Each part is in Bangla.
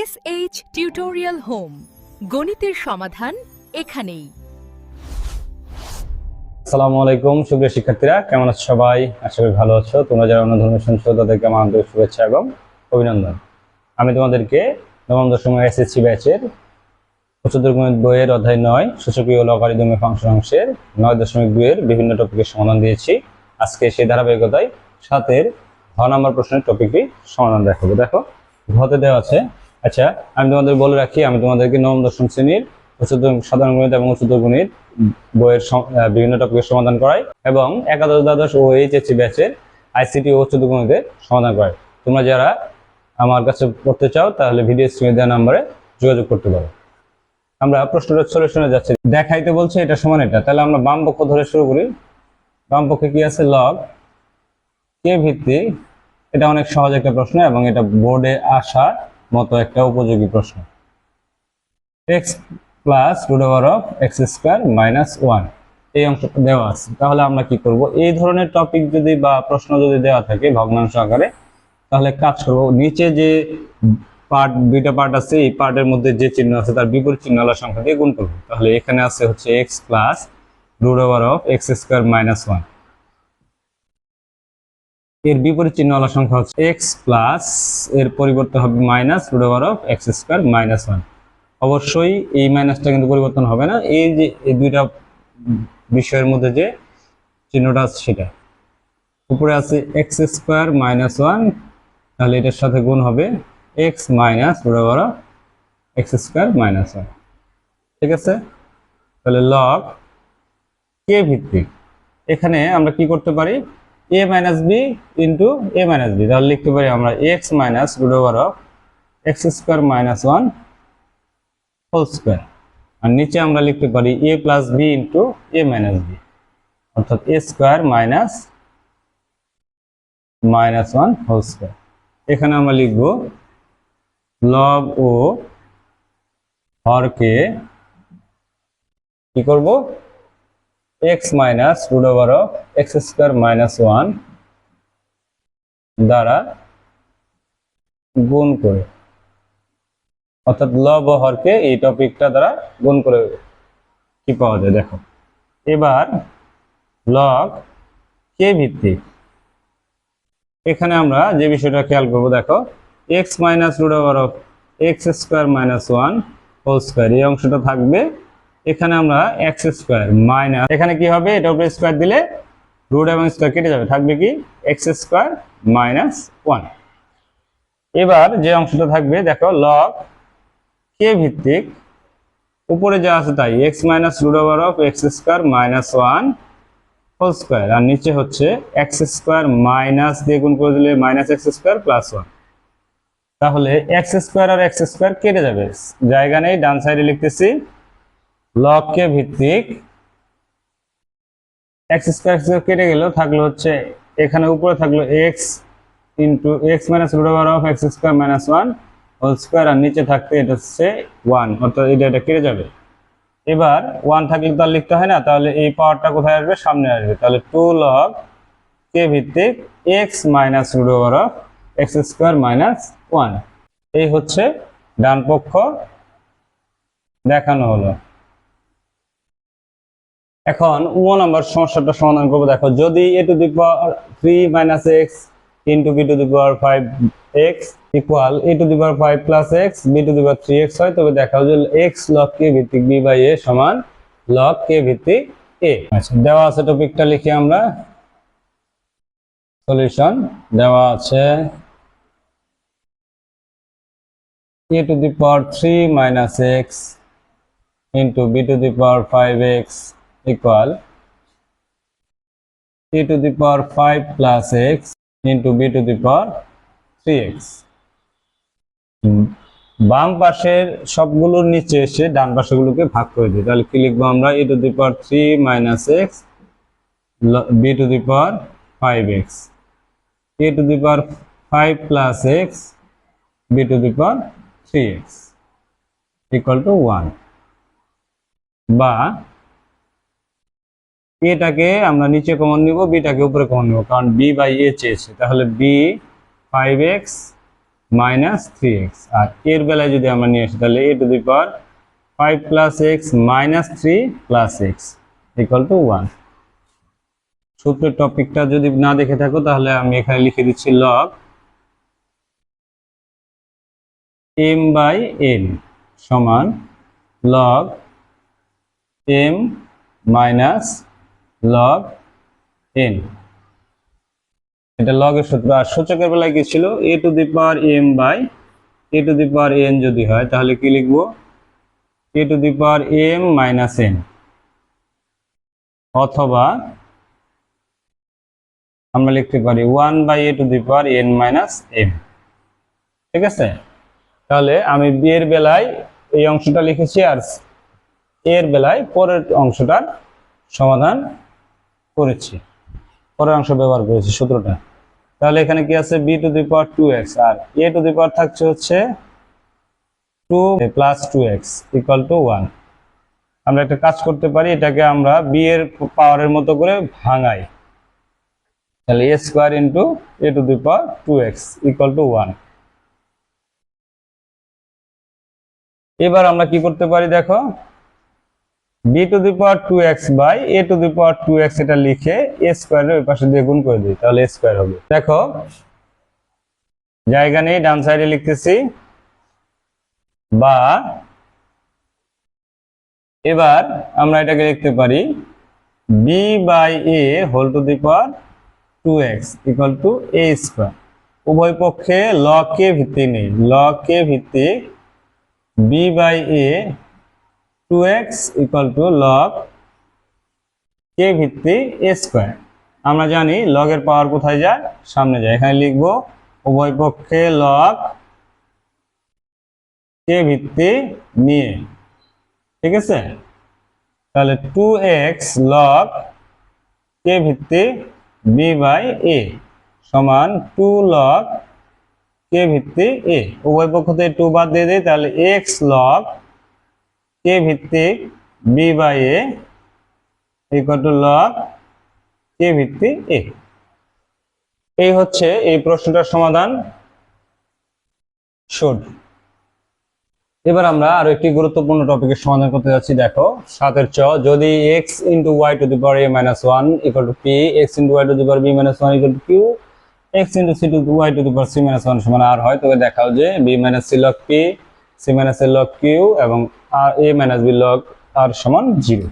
এস এইচ টিউটোরিয়াল হোম গণিতের সমাধান এখানেই। আসসালামু আলাইকুম, সুপ্রিয় শিক্ষার্থীরা, কেমন আছো সবাই? আশা করি ভালো আছো। তোমরা যারা অন্য ধর্মের শুনছো তাদেরকে আমার আন্তরিক শুভেচ্ছা এবং অভিনন্দন। আমি তোমাদেরকে নবম দশম এসএসসি ব্যাচের উচ্চতর গণিত বইয়ের অধ্যায় নয়, সূচকীয় লগারিদমে ফাংশন অংশের নয় দশমিক দুইয়ের বিভিন্ন টপিকের সমাধান দিয়েছি। আজকে সেই ধারাবাহিকতায় সাতের ঘ নম্বর প্রশ্নের টপিকটি সমাধান দেখাবো। দেখো ঘতে দেওয়া আছে আচ্ছা আমি তোমাদের বলে রাখি, আমি তোমাদেরকে নবম, দশম শ্রেণির উচ্চতর সাধারণ গণিত এবং উচ্চতর গণিত বইয়ের বিভিন্ন টপিকের সমাধান করাই এবং একাদশ, দ্বাদশ ও এইচএসসি ব্যাচের আইসিটি ও উচ্চতর গণিতের সমাধান করাই। তোমরা যারা আমার কাছে পড়তে চাও, তাহলে ভিডিও স্ক্রিনে দেওয়া নাম্বারে যোগাযোগ করতে পারো। আমরা প্রশ্নটা সলিউশনে যাচ্ছি। দেখাইতে বলছে এটা সমান এটা। তাহলে আমরা বাম পক্ষ ধরে শুরু করি। বাম পক্ষে কি আছে? লগ কে ভিত্তি এটা অনেক সহজ একটা প্রশ্ন এবং এটা বোর্ডে আসার মতো একটা উপযোগী প্রশ্ন। X plus root over of x square minus one এই অংশটা দেওয়া আছে। তাহলে আমরা কি করব? এই ধরনের টপিক যদি বা প্রশ্ন যদি দেওয়া থাকে ভগ্নাংশ আকারে, তাহলে কাজ করব নিচে যে পার্ট দুইটা পার্ট আছে, এই পার্টের মধ্যে যে চিহ্ন আছে তার বিপরীত চিহ্ন চিহ্নওয়ালা সংখ্যা দিয়ে গুণ করব। তাহলে এখানে আছে হচ্ছে x plus root over of x square minus one এর বিপরীত চিহ্নওয়ালা সংখ্যা হচ্ছে এক্স প্লাস এর পরিবর্তে হবে minus root over of X square minus one অবশ্যই এই মাইনাসটা কিন্তু পরিবর্তন হবে না। এই যে, এই দুইটা বিষয়ের মধ্যে যে চিহ্নটা আছে সেটা। উপরে আছে এক্স স্কোয়ার মাইনাস ওয়ান তাহলে এটার সাথে গুণ হবে X minus root over of X square minus one ঠিক আছে? তাহলে লগ কে ভিত্তিক। এখানে আমরা কি করতে পারি? A minus B into A minus B তাহলে লিখতে পারি আমরা X minus root over of X square minus one whole square আর নিচে আমরা লিখতে পারি A plus B into A minus B অর্থাৎ A square minus minus one whole square এখানে আমরা লিখব লব ও হরকে কি করব? X minus root over of X square minus one দ্বারা গুণ করে। অর্থাৎ লব হরকে এই টপিকটা দ্বারা গুণ করে কি পাওয়া যায়, দেখো। এবার লগ কে ভিত্তিক। এখানে আমরা যে বিষয়টা খেয়াল করব, দেখো X minus root over of X square minus one whole square এই অংশটা থাকবে এখানে আমরা এক্স স্কোয়ার মাইনাস এখানে কি হবে? এটা উপরে স্কোয়ার দিলে রুট এবং স্কোয়ার কেটে যাবে। থাকবে কি? এক্স স্কোয়ার মাইনাস ওয়ান এবার যে অংশটা থাকবে, দেখো লগ কে ভিত্তিক, উপরে যা আছে তাই X minus root over of X square minus one whole square আর নিচে হচ্ছে এক্স স্কোয়ার মাইনাস দিয়ে গুণ করে দিলে minus X square plus one তাহলে এক্স স্কোয়ার আর এক্স স্কোয়ার কেটে যাবে। জায়গা নেই, ডান সাইডে লিখতেছি। লগ কে ভিত্তিক এক্স স্কোয়ার স্কোয়ার কেটে গেল থাকল হচ্ছে এখানে উপরে থাকল X into X minus root over of X square minus one whole square আর নিচে থাকতে এটা হচ্ছে ওয়ান অর্থাৎ এটা এটা কেটে যাবে। এবার ওয়ান থাকলে তো আর লিখতে হয় না, তাহলে এই পাওয়ারটা কোথায় আসবে? সামনে আসবে। তাহলে টু লগ কে ভিত্তিক X minus root over of X square minus one এই হচ্ছে ডান পক্ষ দেখানো হলো। এখন ও নাম্বার সমস্যাটা সমাধান করব। দেখো, যদি a to the power three minus x into b to the power five x equal a to the power five plus x b to the power three x হয়, তবে দেখাও যে এক্স লগ কে ভিত্তিক বি বাই এ সমান লগ কে ভিত্তিক এ আচ্ছা দেওয়া আছে টপিকটা লিখি আমরা। সলিউশন দেওয়া আছে এ a to the power 3 minus x into b to the power 5x equal a to the power 5 plus x into b to the power 3x হুম, বাম পাশের সবগুলোর নিচে এসে ডান পাশেগুলোকে ভাগ করে দিই তাহলে কি লিখব আমরা a to the power 3 minus x b to the power 5x a to the power 5 plus x b to the power 3x equal to 1 বা এটাকে আমরা নিচে কমন নিব বিটাকে উপরে কমন নিব, কারণ বি বাই এ চেয়েছে। তাহলে B five X minus three X আর এর বেলায় যদি আমরা নিয়ে আসি, তাহলে A to the power five plus X minus three plus X equal to one সূত্রের টপিকটা যদি না দেখে থাকো, তাহলে আমি এখানে লিখে দিচ্ছি লগ এম বাই এন সমান log M minus log N এটা লগের সূত্র, আর সূচকের বেলায় কি ছিল? A to the power M by A to the power N যদি হয়, তাহলে কি লিখব? A to the power M minus N অথবা আমরা লিখতে পারি one by A to the power N minus M ঠিক আছে? তাহলে আমি বি এর বেলায় এই অংশটা লিখেছি, আর এর বেলায় পরের অংশটার সমাধান করেছি। পরের অংশ ব্যবহার করেছি সূত্রটা। তাহলে এখানে কি আছে? B to the power two X R A to the power থাকছে হচ্ছে two plus two X equal to one আমরা একটা কাজ করতে পারি, এটাকে আমরা বি এর পাওয়ারের মতো করে ভাঙাই। তাহলে A square into A to the power two X equal to one এবার আমরা কি করতে পারি দেখো? B to the power two X by A to the power two X এটা লিখে এ স্কোয়ারের ওই পাশে দিয়ে গুণ করে দিই, তাহলে এ স্কোয়ার হবে। দেখো, জায়গা নেই, ডান সাইডে লিখতেছি। বা এবার আমরা এটাকে লিখতে পারি B by A whole to the power two X equal to A square উভয় পক্ষে লকে ভিত্তি নেই লকে ভিত্তিক B by A two X equal to log কে ভিত্তি এ স্কোয়ার আমরা জানি লগের পাওয়ার কোথায় যায়? সামনে যায়। এখানে লিখব উভয় পক্ষে লগ কে ভিত্তি নিয়ে। ঠিক আছে? তাহলে টু এক্স লগ কে ভিত্তি বি বাই এ সমান টু লগ কে ভিত্তি এ উভয় পক্ষ থেকে টু বাদ দিয়ে দিই, তাহলে এক্স লগ কে ভিত্তিক? B by A equal to log কে ভিত্তিক? এ এই হচ্ছে এই প্রশ্নটার সমাধান শুড। এবার আমরা আরও একটি গুরুত্বপূর্ণ টপিকের সমাধান করতে যাচ্ছি, দেখো, সাতের চ, যদি X into Y to the power A minus one equal to P X into Y to the power B minus one equal to Q X into C to Y to the power C minus one সমান আর হয়, তবে দেখাও যে B minus C log P C minus A log Q এবং R A minus B log R সমান জিরো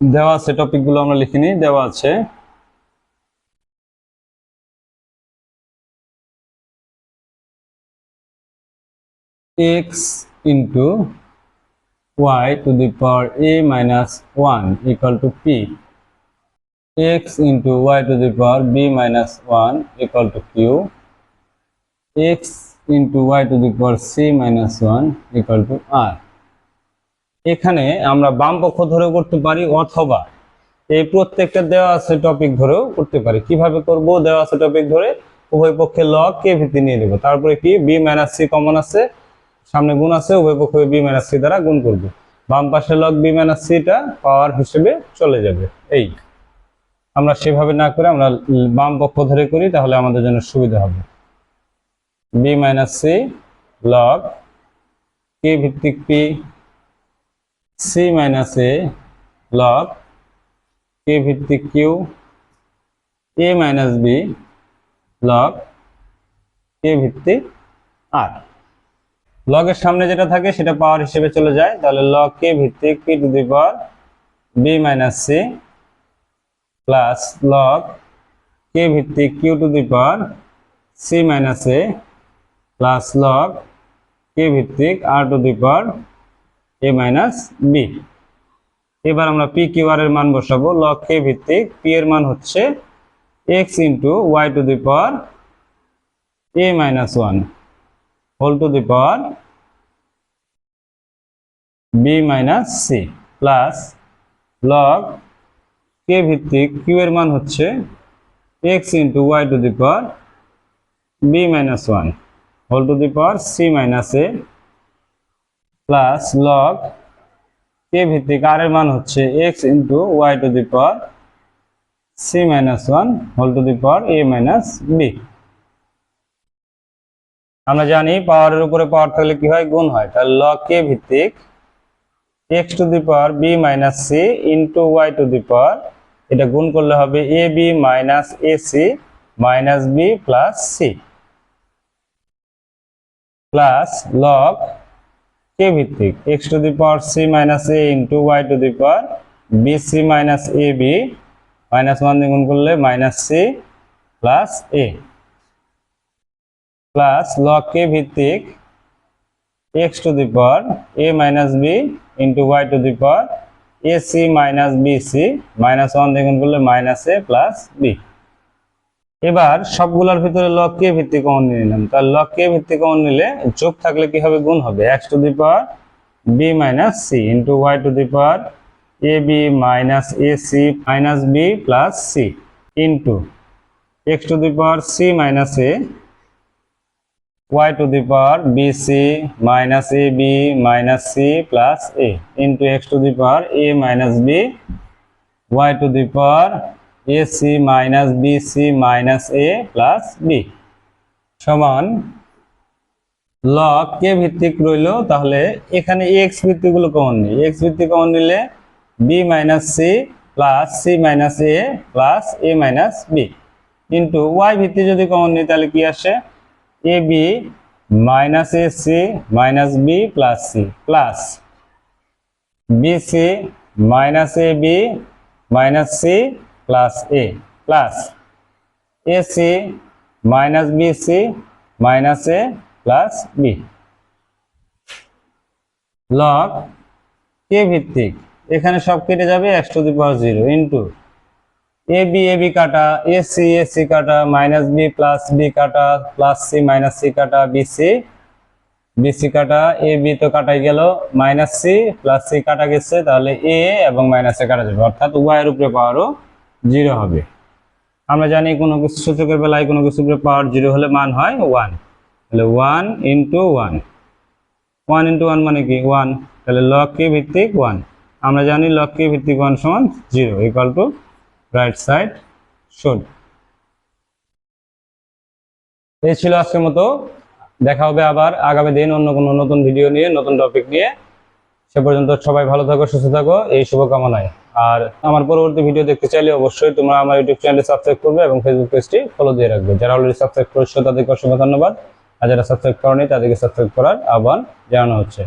দেওয়া আছে টপিকগুলো আমরা লিখিনি, দেওয়া আছে X into Y to the power A minus one equal to P X into Y to the power B minus one equal to Q X into y to the power c minus 1 equal to r. এখানে আমরা বাম পক্ষ ধরেও করতে পারি অথবা এই প্রত্যেকটা দেওয়া আছে টপিক ধরেও করতে পারি। কীভাবে করব? দেওয়া আছে টপিক ধরে উভয় পক্ষে লগ কে ভিত্তি নিয়ে দেবো তারপরে কি? বি মাইনাস সি কমন আছে, সামনে গুণ আছে, উভয় পক্ষ বি মাইনাস সি দ্বারা গুণ করব। বাম পাশে লগ বি মাইনাস সিটা পাওয়ার হিসেবে চলে যাবে। এই। আমরা সেভাবে না করে আমরা বাম পক্ষ ধরে করি, তাহলে আমাদের জন্য সুবিধা হবে। বি মাইনাস সি লগ কে ভিত্তিক P C minus A log কে ভিত্তিক Q A minus B log কে ভিত্তিক আর লগের সামনে যেটা থাকে সেটা পাওয়ার হিসেবে চলে যায়, তাহলে লগ কে ভিত্তিক P to the power B minus C plus log কে ভিত্তিক Q to the power C minus A plus log কে ভিত্তিক R to the power A minus B. এবার আমরা পি কিউ আর এর মান বসাবো। লগ কে ভিত্তিক, পি এর মান হচ্ছে X into Y to the power A minus one whole to the power B minus C plus log কে ভিত্তিক কিউ এর মান হচ্ছে X into Y to the power B minus one whole to the power C minus A plus log কে ভিত্তিক আর এর মান হচ্ছে X into Y to the power C minus one whole to the power A minus B আমরা জানি পাওয়ারের উপরে পাওয়ার থাকলে কি হয়? গুণ হয়। তাহলে লগ কে ভিত্তিক X to the power B minus C into Y to the power এটা গুণ করলে হবে A B minus A C minus B plus C plus log কে ভিত্তিক? X to the power C minus A into Y to the power B C minus A B minus one দিয়ে গুণ করলে minus C plus A plus log কে ভিত্তিক? X to the power A minus B into Y to the power A C minus B C minus one দিয়ে গুণ করলে মাইনাস এ প্লাস বি এবার সবগুলোর ভিতরে লগ কে ভিত্তিক নিয়ে নিলাম। তার লগ কে ভিত্তিক কমন নিলে যোগ থাকলে কি হবে গুণ হবে? X to the power B minus C into Y to the power A B minus A C minus B plus C into X to the power C minus A Y to y to the power bc minus ab minus c plus a into x to the power a minus b, y to the power ac minus bc minus a plus b সমান লগ কে ভিত্তিক রইল, তাহলে এখানে x ভিত্তিকগুলো কমন নেই। X ভিত্তিক কমন নিলে b minus C plus C minus A plus A minus B কিন্তু y ভিত্তি যদি কমন নিই, তাহলে কি আসে? A B minus A C minus B plus C plus B C minus A B minus C plus A plus A C minus B C minus A plus B log কে ভিত্তিক। এখানে সব কেটে যাবে X to the power zero into A B A B কাটা এ সি এ সি কাটা মাইনাস বি প্লাস বি কাটা প্লাস সি মাইনাস সি কাটা বি সি বি সি কাটা এ বি তো কাটাই গেল মাইনাস সি প্লাস সি কাটা গেছে, তাহলে এ এবং মাইনাস কাটা যাবে। অর্থাৎ এর উপরে পাওয়ারও জিরো হবে। আমরা জানি কোনো কিছু সূচকের বেলায় কোনো উপরে পাওয়ার জিরো হলে মান হয় ওয়ান। তাহলে one into one. One into one মানে কি? ওয়ান। তাহলে লক কে ভিত্তিক ওয়ান। আমরা জানি লক কে ভিত্তিক ওয়ান সমান zero equal to right side should এই ছিল আজকের মতো। দেখা হবে আবার আগামী দিন অন্য কোনো নতুন ভিডিও নিয়ে, নতুন টপিক নিয়ে। সে পর্যন্ত সবাই ভালো থাকো, সুস্থ থাকো। এই শুভকামনায়। আর আমার পরবর্তী ভিডিও দেখতে চাইলে অবশ্যই তোমরা আমার ইউটিউব চ্যানেলটি সাবস্ক্রাইব করবে এবং ফেসবুক পেজটি ফলো দিয়ে রাখবে। যারা অলরেডি সাবস্ক্রাইব করেছ, তাদেরকে অসংখ্য ধন্যবাদ। আর যারা সাবস্ক্রাইব করেনি, তাদেরকে সাবস্ক্রাইব করার আহ্বান জানানো হচ্ছে।